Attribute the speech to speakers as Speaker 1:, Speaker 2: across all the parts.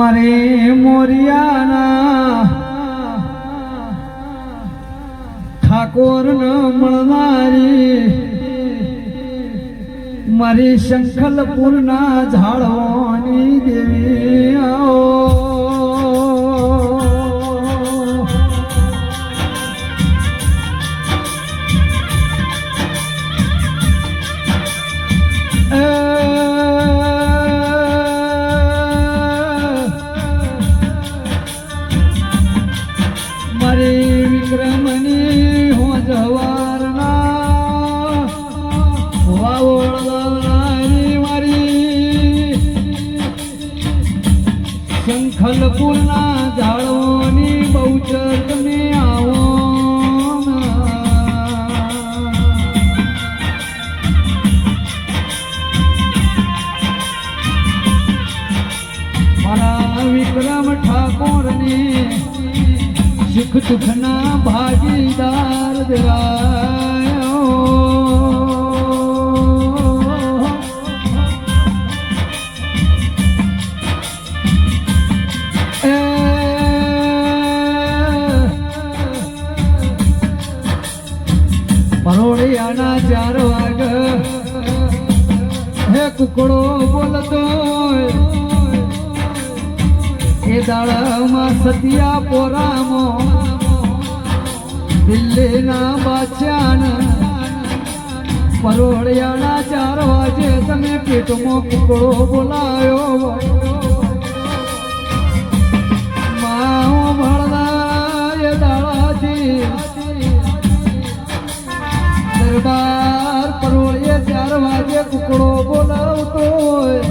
Speaker 1: મારે મોરિયાના ઠાકોર ન મળનારી મારી શંખલપુરના ઝાડવાની શંખલપુરના ઝાડોની બહુચર તમે આવો મારા વિક્રમ ઠાકોરની સુખ દુઃખના ભાગીદાર દેવાયો પરોળિયાના ચાર વાગ. હે કુકડો બોલતો એ દાડામાં સતિયા પોરામો. દિલ્હીના બાદશાહન પરોળિયાના ચાર વાગે તમે પેટમાં કુકડો બોલાયો કુકડો બોલાવતો હોય.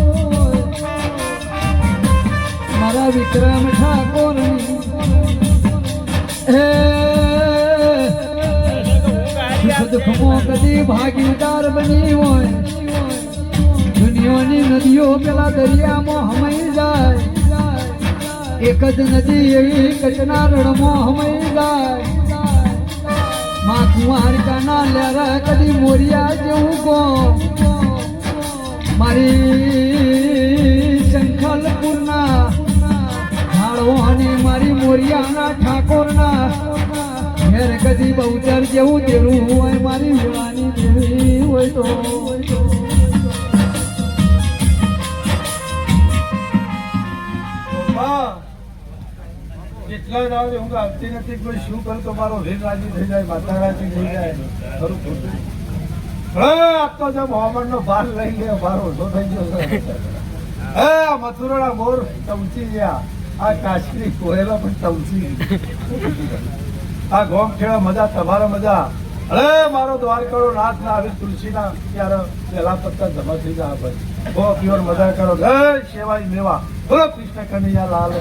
Speaker 1: મારા વિક્રમ ઠાકોર હે. સુખ દુઃખમાં કદી ભાગીદાર બની હોય. દુનિયાની નદીઓ પેલા દરિયામાં હમાઈ જાય. એક જ નદી એવી કચના રણમાં હમાઈ જાય. માં કુંવારિકાના લેરા કદી મોરિયા જેવું ગો મારી શંખલપુરના ઝાડવો અને મારી મોરિયાના ઠાકોરના ઘેર કદી બહુચર જેવું દેવું હોય, મારી દેવી હોય તો.
Speaker 2: કેટલા હું ઊંઘ આવતી નથી, કોઈ શું કરું તમારો મારો વીર રાજી થઈ જાય માતા રાજી થઈ જાય ખરું ખોટું તો ગયો ભાર ઓછો થઈ ગયો પણ આ ગોમ મજા, તમારા મજા. અરે મારો દ્વારકાળો નાથ ના આવી તુલસીના ત્યારે પેલા પત્તા જમા થઈ જાય ભાઈ બહુ પ્યોર મજા કરો. જય સેવાય મેવા. બોલો કૃષ્ણ કનૈયા લાલ.